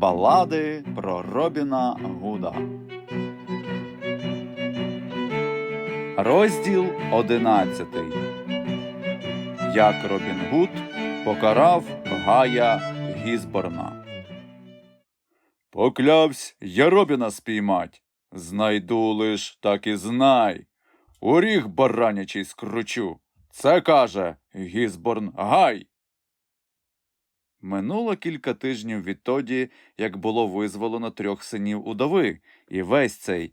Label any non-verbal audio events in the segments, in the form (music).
Балади про Робіна Гуда. Розділ одинадцятий. Як Робін Гуд покарав Гая Гізборна. Поклявсь я Робіна спіймать. Знайду лиш, так і знай. Уріг баранячий скручу. Це каже Гізборн Гай. Минуло кілька тижнів відтоді, як було визволено трьох синів удови, і весь цей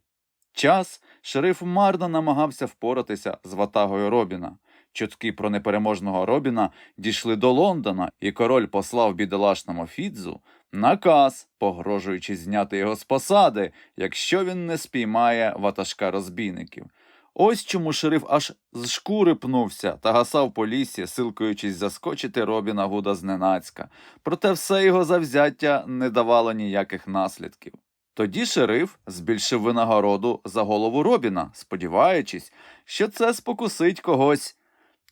час шериф марно намагався впоратися з ватагою Робіна. Чутки про непереможного Робіна дійшли до Лондона, і король послав бідолашному Фідзу наказ, погрожуючи зняти його з посади, якщо він не спіймає ватажка розбійників. Ось чому шериф аж з шкури пнувся та гасав по лісі, силкуючись заскочити Робіна Гуда зненацька. Проте все його завзяття не давало ніяких наслідків. Тоді шериф збільшив винагороду за голову Робіна, сподіваючись, що це спокусить когось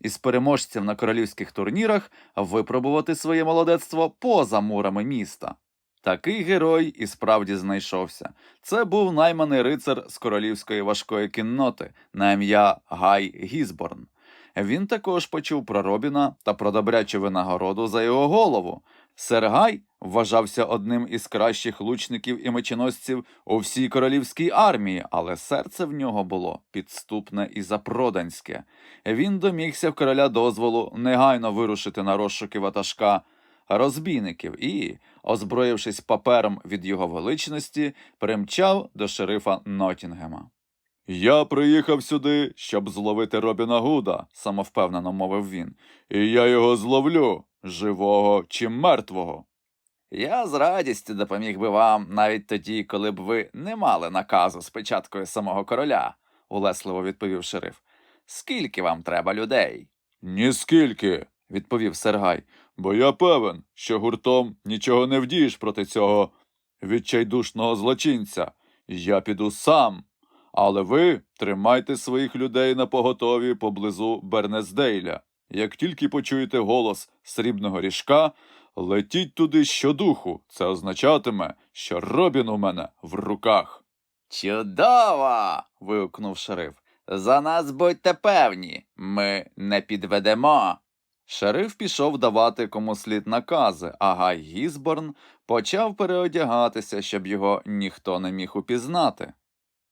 із переможців на королівських турнірах випробувати своє молодецтво поза мурами міста. Такий герой і справді знайшовся. Це був найманий рицар з королівської важкої кінноти на ім'я Гай Гізборн. Він також почув про Робіна та про добрячу винагороду за його голову. Сер Гай вважався одним із кращих лучників і меченосців у всій королівській армії, але серце в нього було підступне і запроданське. Він домігся в короля дозволу негайно вирушити на розшуки ватажка розбійників і, озброївшись папером від його величності, примчав до шерифа Нотінгема. Я приїхав сюди, щоб зловити Робіна Гуда, самовпевнено мовив він, і я його зловлю, живого чи мертвого. Я з радістю допоміг би вам навіть тоді, коли б ви не мали наказу з печаткою самого короля, улесливо відповів шериф. Скільки вам треба людей? Ніскільки, відповів Сергай, бо я певен, що гуртом нічого не вдієш проти цього відчайдушного злочинця. Я піду сам. Але ви тримайте своїх людей на поготові поблизу Бернесдейля. Як тільки почуєте голос срібного ріжка, летіть туди щодуху. Це означатиме, що Робін у мене в руках. Чудово. вигукнув шериф. За нас будьте певні, ми не підведемо. Шериф пішов давати кому слід накази, а Гай Гізборн почав переодягатися, щоб його ніхто не міг упізнати.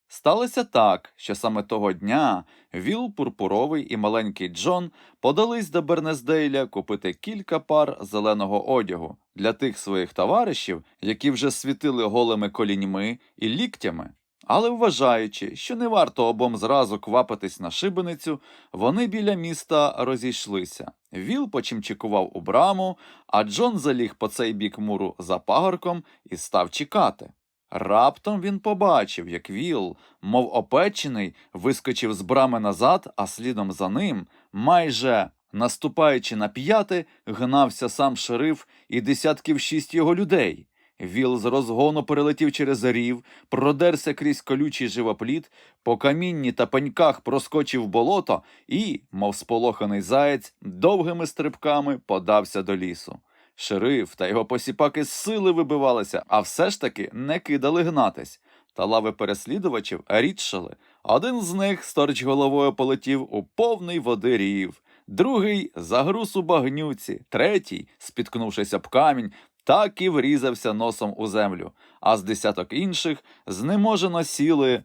Сталося так, що саме того дня Віл Пурпуровий і маленький Джон подались до Бернесдейля купити кілька пар зеленого одягу для тих своїх товаришів, які вже світили голими коліньми і ліктями. Але вважаючи, що не варто обом зразу квапитись на шибеницю, вони біля міста розійшлися. Віл почимчикував у браму, а Джон заліг по цей бік муру за пагорком і став чекати. Раптом він побачив, як Віл, мов опечений, вискочив з брами назад, а слідом за ним, майже наступаючи на п'яти, гнався сам шериф і десятків шість його людей. Віл з розгону перелетів через рів, продерся крізь колючий живопліт, по камінні та пеньках проскочив болото і, мов сполоханий заєць, довгими стрибками подався до лісу. Шериф та його посіпаки з сили вибивалися, а все ж таки не кидали гнатись. Та лави переслідувачів рідшали. Один з них сторч головою полетів у повний води рів, другий загруз у багнюці, третій, спіткнувшись об камінь, так і врізався носом у землю, а з десяток інших знеможено сіли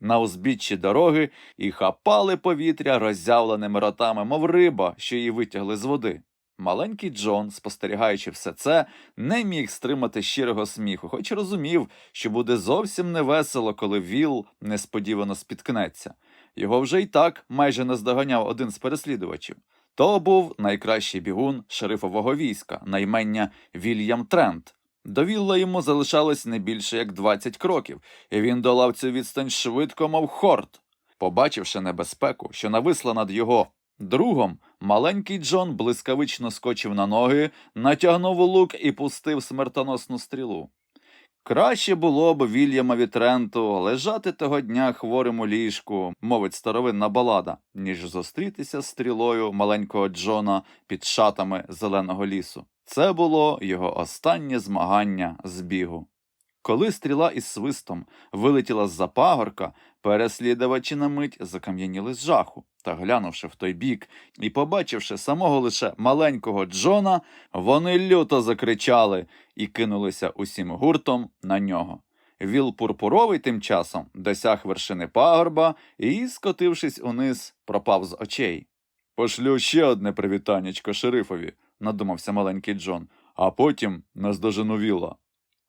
на узбіччі дороги і хапали повітря роззявленими ротами, мов риба, що її витягли з води. Маленький Джон, спостерігаючи все це, не міг стримати щирого сміху, хоч розумів, що буде зовсім невесело, коли Віл несподівано спіткнеться. Його вже й так майже наздоганяв один з переслідувачів. То був найкращий бігун шерифового війська, наймення Вільям Трент. До Вілла йому залишалось не більше як 20 кроків, і він долав цю відстань швидко, мов хорт. Побачивши небезпеку, що нависла над його другом, маленький Джон блискавично скочив на ноги, натягнув лук і пустив смертоносну стрілу. Краще було б Вільямові Тренту лежати того дня хворим у ліжку, мовить старовинна балада, ніж зустрітися з стрілою маленького Джона під шатами зеленого лісу. Це було його останнє змагання з бігу. Коли стріла із свистом вилетіла з-за пагорка, переслідувачі на мить закам'яніли з жаху, та глянувши в той бік і побачивши самого лише маленького Джона, вони люто закричали і кинулися усім гуртом на нього. Віл пурпуровий тим часом досяг вершини пагорба і, скотившись униз, пропав з очей. Пошлю ще одне привітаннячко шерифові, надумався маленький Джон, а потім наздожену Віла.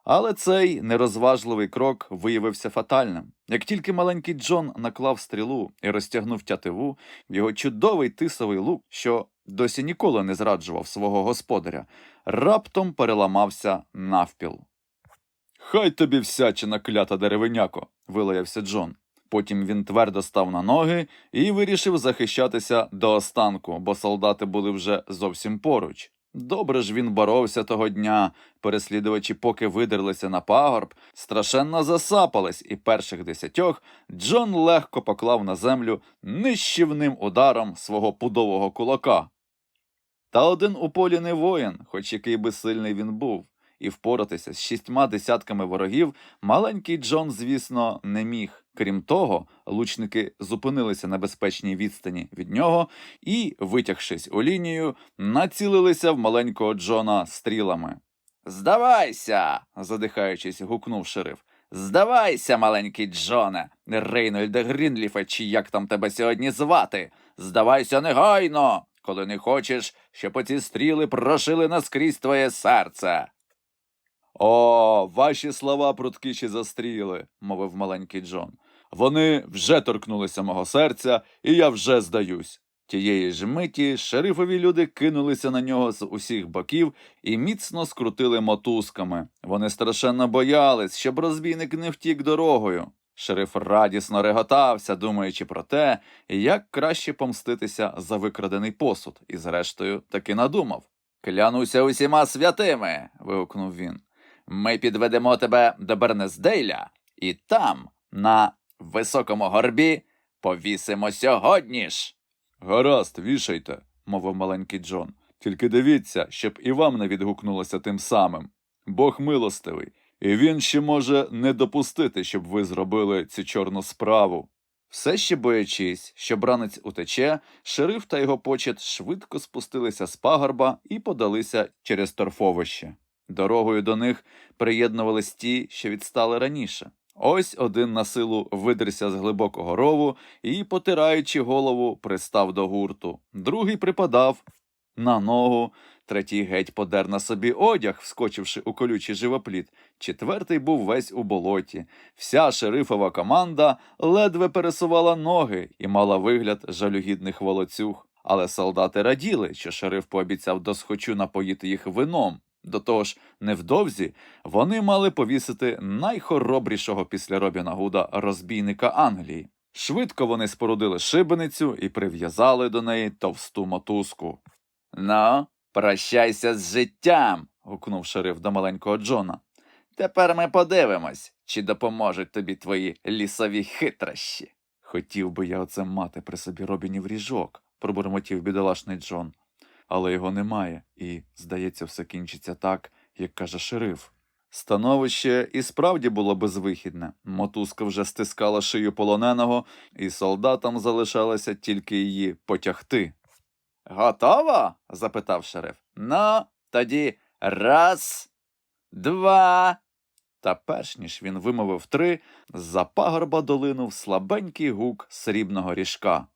Але цей нерозважливий крок виявився фатальним. Як тільки маленький Джон наклав стрілу і розтягнув тятиву, його чудовий тисовий лук, що досі ніколи не зраджував свого господаря, раптом переламався навпіл. Хай тобі всячина клята деревиняко, вилаявся Джон. Потім він твердо став на ноги і вирішив захищатися до останку, бо солдати були вже зовсім поруч. Добре ж він боровся того дня. Переслідувачі, поки видерлися на пагорб, страшенно засапались, і перших десятьох Джон легко поклав на землю нищівним ударом свого пудового кулака. Та один у полі не воїн, хоч який би сильний він був, і впоратися з шістьма десятками ворогів маленький Джон, звісно, не міг. Крім того, лучники зупинилися на безпечній відстані від нього і, витягшись у лінію, націлилися в маленького Джона стрілами. Здавайся, задихаючись, гукнув шериф. Здавайся, маленький Джоне, Рейнольде Грінліфе, чи як там тебе сьогодні звати. Здавайся негайно, коли не хочеш, щоб оці стріли прошили наскрізь твоє серце. О, ваші слова пруткіші застріли, мовив маленький Джон. Вони вже торкнулися мого серця, і я вже здаюсь. Тієї ж миті шерифові люди кинулися на нього з усіх боків і міцно скрутили мотузками. Вони страшенно боялись, щоб розбійник не втік дорогою. Шериф радісно реготався, думаючи про те, як краще помститися за викрадений посуд, і, зрештою, таки надумав. Клянуся усіма святими. вигукнув він. Ми підведемо тебе до Бернесдейля, і там, на високому горбі, повісимо сьогодні ж. Гаразд, вішайте, мовив маленький Джон. Тільки дивіться, щоб і вам не відгукнулося тим самим. Бог милостивий, і він ще може не допустити, щоб ви зробили цю чорну справу. Все ще боячись, що бранець утече, шериф та його почет швидко спустилися з пагорба і подалися через торфовище. Дорогою до них приєднувались ті, що відстали раніше. Ось один на силу видерся з глибокого рову і, потираючи голову, пристав до гурту. Другий припадав на ногу, третій геть подер на собі одяг, вскочивши у колючий живопліт. Четвертий був весь у болоті. Вся шерифова команда ледве пересувала ноги і мала вигляд жалюгідних волоцюг. Але солдати раділи, що шериф пообіцяв досхочу напоїти їх вином. До того ж, невдовзі вони мали повісити найхоробрішого після Робіна Гуда розбійника Англії. Швидко вони спорудили шибеницю і прив'язали до неї товсту мотузку. Ну, прощайся з життям. гукнув шериф до маленького Джона. Тепер ми подивимось, чи допоможуть тобі твої лісові хитрощі. Хотів би я оце мати при собі Робінів ріжок, пробурмотів бідолашний Джон але його немає, і, здається, все кінчиться так, як каже шериф. Становище і справді було безвихідне. Мотузка вже стискала шию полоненого, і солдатам залишалося тільки її потягти. Готово? запитав шериф. Ну, тоді раз, два. Та перш ніж він вимовив три, з-за пагорба долинув слабенький гук срібного ріжка.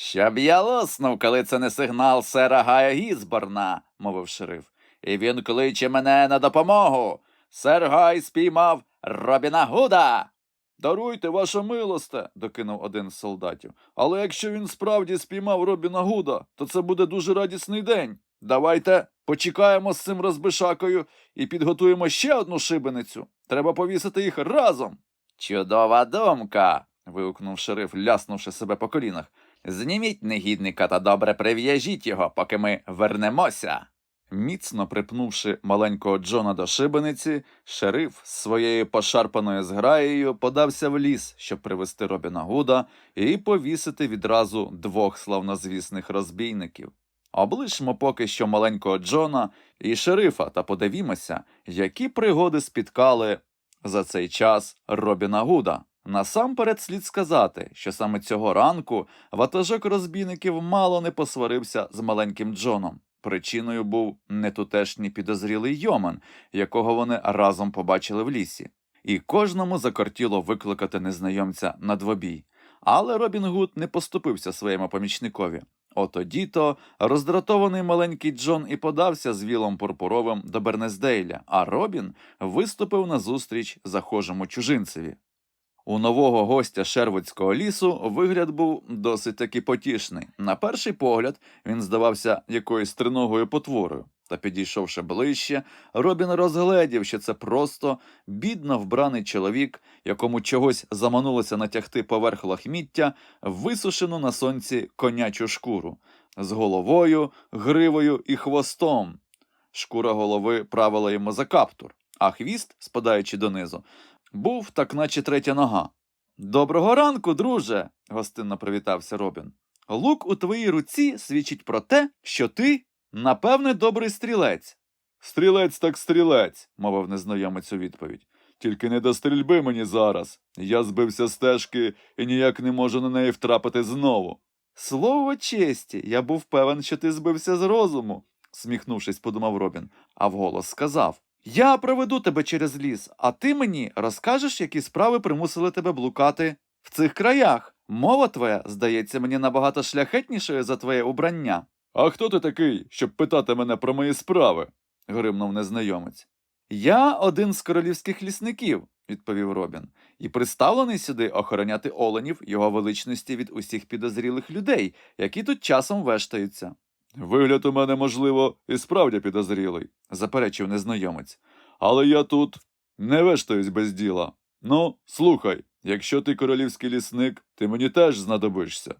Щоб я лоснув, коли це не сигнал сера Гая Гізборна, мовив шериф. І він кличе мене на допомогу. Сер Гай спіймав Робіна Гуда. Даруйте, ваша милосте, докинув один з солдатів. Але якщо він справді спіймав Робіна Гуда, то це буде дуже радісний день. Давайте почекаємо з цим розбишакою і підготуємо ще одну шибеницю. Треба повісити їх разом. Чудова думка. вигукнув шериф, ляснувши себе по колінах. Зніміть негідника та добре прив'яжіть його, поки ми вернемося. Міцно припнувши маленького Джона до шибениці, шериф з своєю пошарпаною зграєю подався в ліс, щоб привезти Робіна Гуда і повісити відразу двох славнозвісних розбійників. Облишмо поки що маленького Джона і шерифа та подивімося, які пригоди спіткали за цей час Робіна Гуда. Насамперед слід сказати, що саме цього ранку ватажок розбійників мало не посварився з маленьким Джоном. Причиною був нетутешній підозрілий Йоман, якого вони разом побачили в лісі, і кожному закортіло викликати незнайомця на двобій. Але Робін Гуд не поступився своєму помічникові. Отоді то роздратований маленький Джон і подався з вілом пурпуровим до Бернесдейля, а Робін виступив назустріч захожому чужинцеві. У нового гостя Шервудського лісу вигляд був досить таки потішний. На перший погляд він здавався якоюсь триногою потворою. Та підійшовши ближче, Робін розгледів, що це просто бідно вбраний чоловік, якому чогось заманулося натягти поверх лахміття висушену на сонці конячу шкуру з головою, гривою і хвостом. Шкура голови правила йому за каптур, а хвіст, спадаючи донизу, був так наче третя нога. Доброго ранку, друже, гостинно привітався Робін. Лук у твоїй руці свідчить про те, що ти, напевне, добрий стрілець. Стрілець так стрілець, мовив незнайомець у відповідь. Тільки не до стрільби мені зараз. Я збився з стежки і ніяк не можу на неї втрапити знову. Слово честі, я був певен, що ти збився з розуму, сміхнувшись, подумав Робін, а вголос сказав. Я проведу тебе через ліс, а ти мені розкажеш, які справи примусили тебе блукати в цих краях. Мова твоя, здається, мені набагато шляхетнішою за твоє убрання. А хто ти такий, щоб питати мене про мої справи? гримнув незнайомець. Я один з королівських лісників, відповів Робін, і приставлений сюди охороняти оленів його величності від усіх підозрілих людей, які тут часом вештаються. Вигляд у мене, можливо, і справді підозрілий, заперечив незнайомець. Але я тут не вештаюсь без діла. Ну, слухай, якщо ти королівський лісник, ти мені теж знадобишся.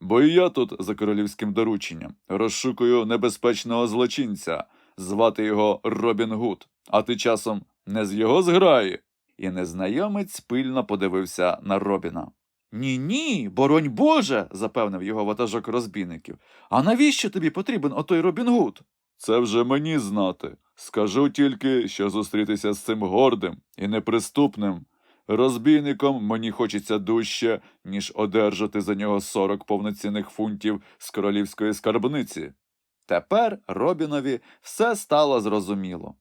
Бо і я тут за королівським дорученням розшукую небезпечного злочинця, звати його Робін Гуд, а ти часом не з його зграї. І незнайомець пильно подивився на Робіна. Ні, ні, боронь Боже, запевнив його ватажок розбійників. А навіщо тобі потрібен отой Робін Гуд? Це вже мені знати. Скажу тільки, що зустрітися з цим гордим і неприступним. Розбійником мені хочеться дужче, ніж одержати за нього сорок повноцінних фунтів з королівської скарбниці. Тепер Робінові все стало зрозуміло.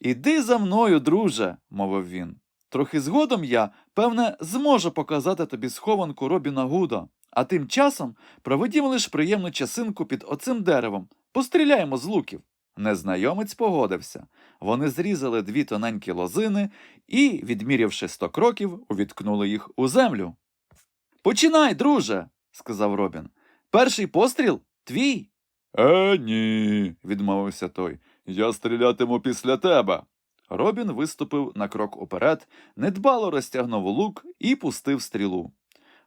Іди за мною, друже, мовив він. Трохи згодом я, певне, зможу показати тобі схованку Робіна Гуда, а тим часом проведімо лиш приємну часинку під оцим деревом, постріляємо з луків. Незнайомець погодився. Вони зрізали дві тоненькі лозини і, відмірявши сто кроків, увіткнули їх у землю. Починай, друже, сказав Робін. Перший постріл твій. Е, ні, відмовився той. Я стрілятиму після тебе. Робін виступив на крок уперед, недбало розтягнув лук і пустив стрілу.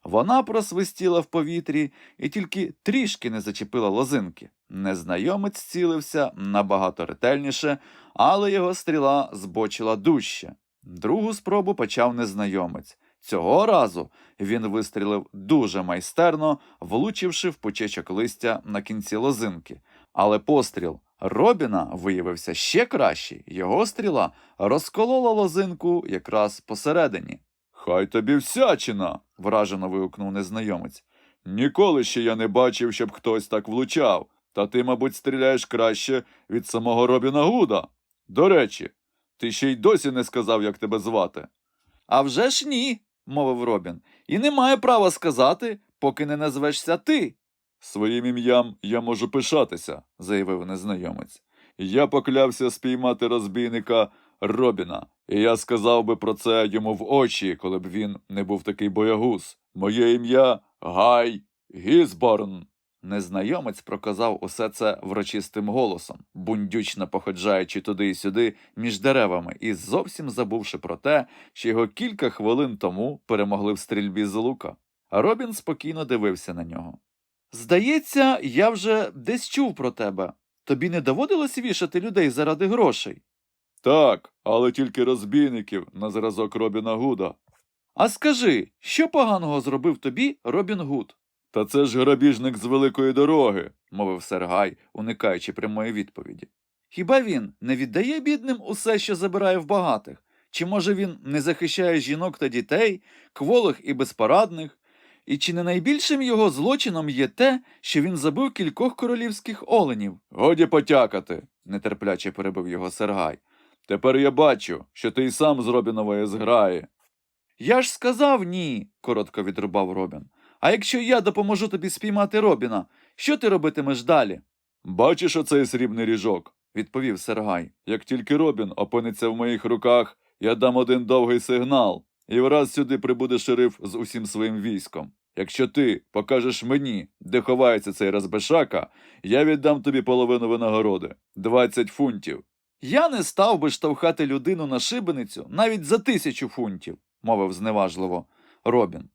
Вона просвистіла в повітрі і тільки трішки не зачепила лозинки. Незнайомець цілився набагато ретельніше, але його стріла збочила дужче. Другу спробу почав незнайомець. Цього разу він вистрілив дуже майстерно, влучивши в почечок листя на кінці лозинки. Але постріл Робіна виявився ще кращий. Його стріла розколола лозинку якраз посередині. Хай тобі всячина. вражено вигукнув незнайомець. Ніколи ще я не бачив, щоб хтось так влучав. Та ти, мабуть, стріляєш краще від самого Робіна Гуда. До речі, ти ще й досі не сказав, як тебе звати. «А вже ж ні, мовив Робін, і не маю права сказати, поки не назвешся ти. Своїм ім'ям я можу пишатися, заявив незнайомець. Я поклявся спіймати розбійника Робіна, і я сказав би про це йому в очі, коли б він не був такий боягуз. Моє ім'я Гай Гізборн. Незнайомець проказав усе це врочистим голосом, бундючно походжаючи туди й сюди між деревами і зовсім забувши про те, що його кілька хвилин тому перемогли в стрільбі з лука. Робін спокійно дивився на нього. Здається, я вже десь чув про тебе, тобі не доводилось вішати людей заради грошей? Так, але тільки розбійників на зразок Робіна Гуда. А скажи, що поганого зробив тобі Робін Гуд? Та це ж грабіжник з великої дороги, мовив Сергай, уникаючи прямої відповіді. Хіба він не віддає бідним усе, що забирає в багатих? Чи може він не захищає жінок та дітей, кволих і безпорадних? І чи не найбільшим його злочином є те, що він забив кількох королівських оленів? Годі потякати, нетерпляче перебив його Сергай. Тепер я бачу, що ти й сам з Робінової зграї. Я ж сказав ні, коротко відрубав Робін. А якщо я допоможу тобі спіймати Робіна, що ти робитимеш далі? Бачиш оцей срібний ріжок, відповів Сергай. Як тільки Робін опиниться в моїх руках, я дам один довгий сигнал, і враз сюди прибуде шериф з усім своїм військом. Якщо ти покажеш мені, де ховається цей розбешака, я віддам тобі половину винагороди 20 фунтів. Я не став би штовхати людину на шибеницю навіть за тисячу фунтів, мовив зневажливо Робін.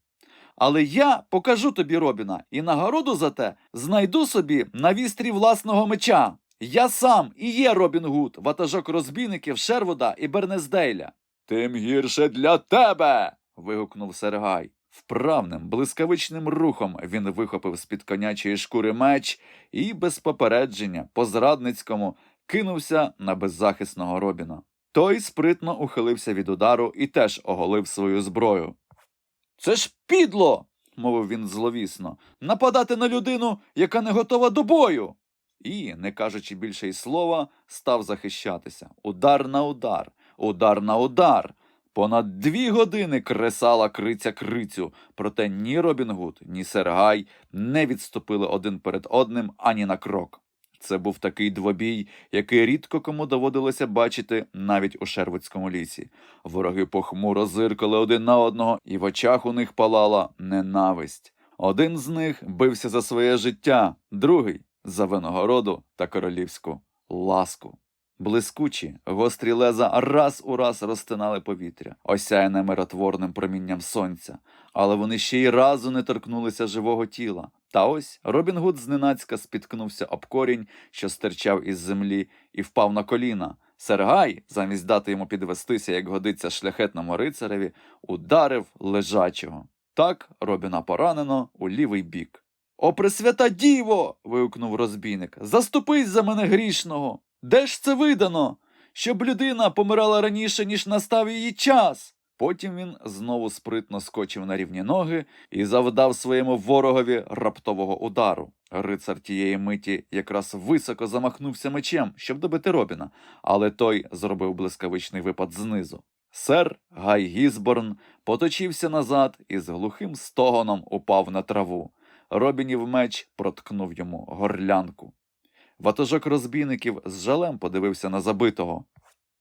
Але я покажу тобі Робіна, і нагороду за те знайду собі на вістрі власного меча. Я сам і є Робін Гуд, ватажок розбійників Шервуда і Бернездейля. Тим гірше для тебе. вигукнув Сергай. Вправним, блискавичним рухом він вихопив з-під конячої шкури меч і без попередження, по зрадницькому, кинувся на беззахисного Робіна. Той спритно ухилився від удару і теж оголив свою зброю. Це ж підло, мовив він зловісно, нападати на людину, яка не готова до бою. І, не кажучи більше й слова, став захищатися. Удар на удар, удар на удар. Понад дві години кресала криця крицю, проте ні Робін Гуд, ні Сергай не відступили один перед одним ані на крок. Це був такий двобій, який рідко кому доводилося бачити навіть у Шервудському лісі. Вороги похмуро зиркали один на одного, і в очах у них палала ненависть. Один з них бився за своє життя, другий за винагороду та королівську ласку. Блискучі, гострі леза раз у раз розтинали повітря, осяяне миротворним промінням сонця, але вони ще й разу не торкнулися живого тіла. Та ось Робін Гуд зненацька спіткнувся об корінь, що стирчав із землі, і впав на коліна. Сергай, замість дати йому підвестися, як годиться шляхетному рицареві, ударив лежачого. Так Робіна поранено у лівий бік. О, пресвята діво. вигукнув розбійник. Заступись за мене грішного. Де ж це видано? Щоб людина помирала раніше, ніж настав її час. Потім він знову спритно скочив на рівні ноги і завдав своєму ворогові раптового удару. Рицар тієї миті якраз високо замахнувся мечем, щоб добити Робіна, але той зробив блискавичний випад знизу. Сер Гай Гізборн поточився назад і з глухим стогоном упав на траву. Робінів меч проткнув йому горлянку. Ватажок розбійників з жалем подивився на забитого.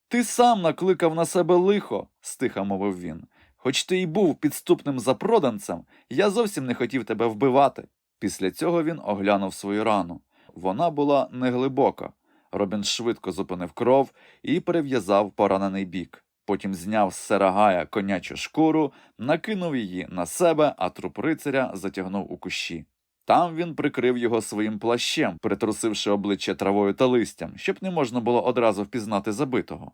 Ти сам накликав на себе лихо, стиха мовив він. Хоч ти й був підступним запроданцем, я зовсім не хотів тебе вбивати. Після цього він оглянув свою рану. Вона була неглибока. Робін швидко зупинив кров і перев'язав поранений бік. Потім зняв з серагая конячу шкуру, накинув її на себе, а труп рицаря затягнув у кущі. Там він прикрив його своїм плащем, притрусивши обличчя травою та листям, щоб не можна було одразу впізнати забитого.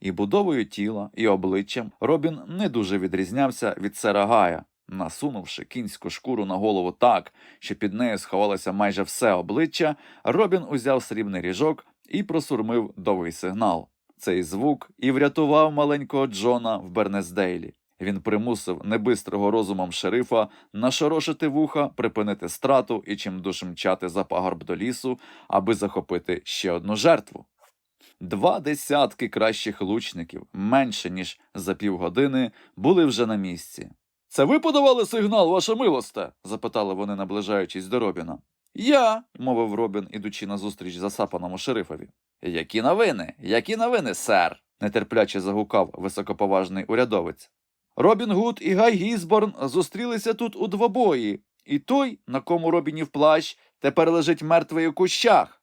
І будовою тіла, і обличчям Робін не дуже відрізнявся від сера Гая, насунувши кінську шкуру на голову так, що під нею сховалося майже все обличчя, Робін узяв срібний ріжок і просурмив довгий сигнал. Цей звук і врятував маленького Джона в Бернесдейлі. Він примусив небистрого розумом шерифа нашорошити вуха, припинити страту і чимдуж мчати за пагорб до лісу, аби захопити ще одну жертву. Два десятки кращих лучників, менше ніж за півгодини, були вже на місці. Це ви подавали сигнал, ваша милосте? запитали вони, наближаючись до Робіна. Я, мовив Робін, ідучи назустріч засапаному шерифові. Які новини? Які новини, сер? нетерпляче загукав високоповажний урядовець. Робін Гуд і Гай Гізборн зустрілися тут у двобої, і той, на кому Робінів плащ, тепер лежить мертвий у кущах.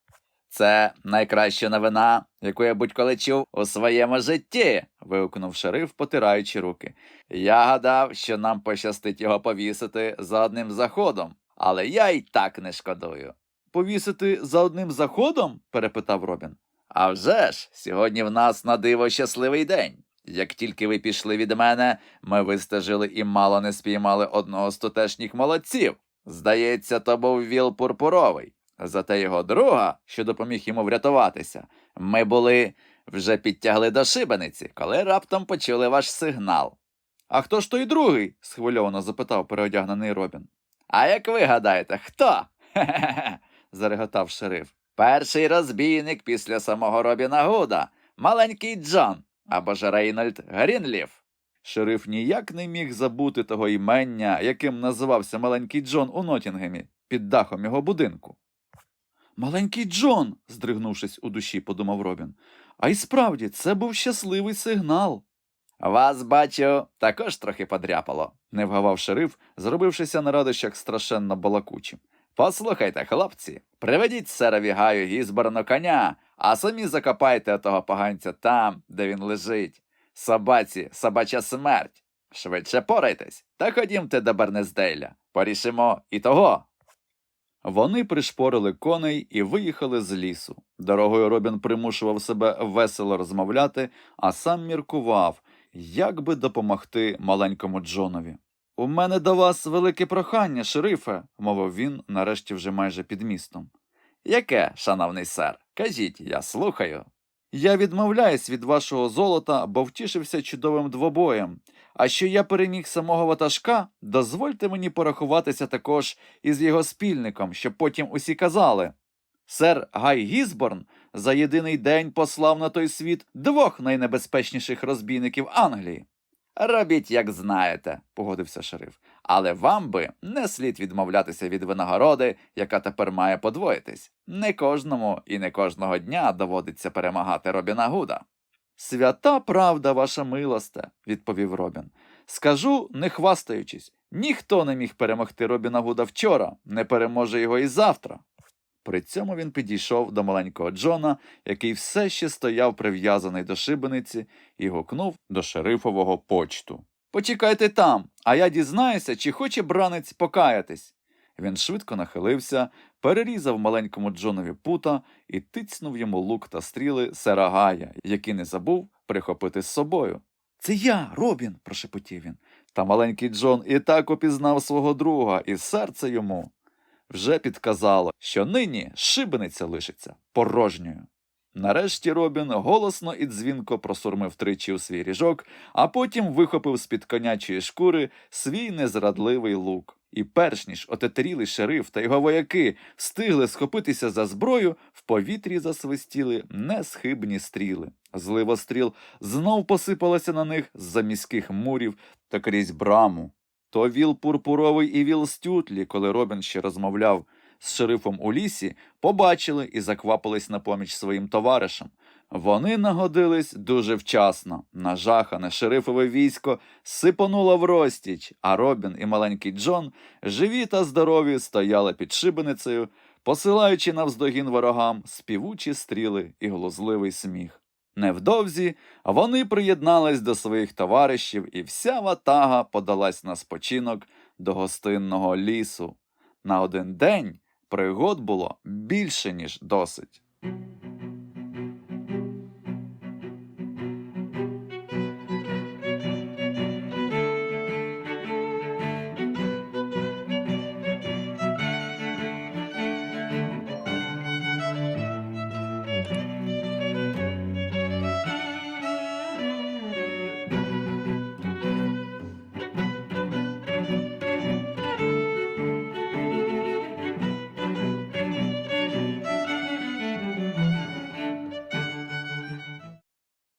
Це найкраща новина, яку я будь-коли чув у своєму житті. вигукнув шериф, потираючи руки. Я гадав, що нам пощастить його повісити за одним заходом, але я й так не шкодую. повісити за одним заходом? перепитав Робін. А вже ж, сьогодні в нас на диво щасливий день. Як тільки ви пішли від мене, ми вистежили і мало не спіймали одного з тутешніх молодців. Здається, то був віл пурпуровий. Зате його друга, що допоміг йому врятуватися, ми були вже підтягли до шибениці, коли раптом почули ваш сигнал. А хто ж той другий? схвильовано запитав переодягнений Робін. А як ви гадаєте, хто? Хе-хе-хе, (laughs) зареготав шериф. Перший розбійник після самого Робіна Гуда, маленький Джон, або ж Рейнольд Грінліф. Шериф ніяк не міг забути того імення, яким називався маленький Джон у Нотінгемі, під дахом його будинку. Маленький Джон, здригнувшись у душі, подумав Робін. А й справді, це був щасливий сигнал. Вас, бачу, також трохи подряпало. не вгавав шериф, зробившися на радощах страшенно балакучим. Послухайте, хлопці, приведіть серові гаю гізборну коня, а самі закопайте того поганця там, де він лежить. Собаці, собача смерть. Швидше порайтесь, та ходімте до Бернездейля. Порішимо і того. Вони пришпорили коней і виїхали з лісу. Дорогою Робін примушував себе весело розмовляти, а сам міркував, як би допомогти маленькому Джонові. У мене до вас велике прохання, шерифе, мовив він, нарешті вже майже під містом. Яке, шановний сер? Кажіть, я слухаю. Я відмовляюсь від вашого золота, бо втішився чудовим двобоєм. А що я переміг самого ватажка, дозвольте мені порахуватися також із його спільником, щоб потім усі казали. Сер Гай Гізборн за єдиний день послав на той світ двох найнебезпечніших розбійників Англії. Робіть, як знаєте, погодився шериф. Але вам би не слід відмовлятися від винагороди, яка тепер має подвоїтись. Не кожному і не кожного дня доводиться перемагати Робіна Гуда. Свята правда, ваша милосте, відповів Робін. Скажу, не хвастаючись, ніхто не міг перемогти Робіна Гуда вчора, не переможе його і завтра. При цьому він підійшов до маленького Джона, який все ще стояв прив'язаний до шибениці, і гукнув до шерифового почту. Почекайте там, а я дізнаюся, чи хоче бранець покаятись. Він швидко нахилився, перерізав маленькому Джонові пута і тицнув йому лук та стріли сера який не забув прихопити з собою. Це я, Робін, прошепотів він. Та маленький Джон і так опізнав свого друга, і серце йому вже підказало, що нині шибениця лишиться порожньою. Нарешті Робін голосно і дзвінко просурмив тричі у свій ріжок, а потім вихопив з-під конячої шкури свій незрадливий лук. І перш ніж отетерілий шериф та його вояки встигли схопитися за зброю, в повітрі засвистіли несхибні стріли. Злива стріл знов посипалася на них з-за міських мурів та крізь браму. То віл пурпуровий і віл стютлі, коли Робін ще розмовляв з шерифом у лісі, побачили і заквапились на поміч своїм товаришам. Вони нагодились дуже вчасно. Нажахане шерифове військо сипонуло в розтіч, а Робін і маленький Джон, живі та здорові, стояли під шибеницею, посилаючи навздогін ворогам співучі стріли і глузливий сміх. Невдовзі вони приєднались до своїх товаришів, і вся ватага подалась на спочинок до гостинного лісу. На один день Пригод було більше ніж досить.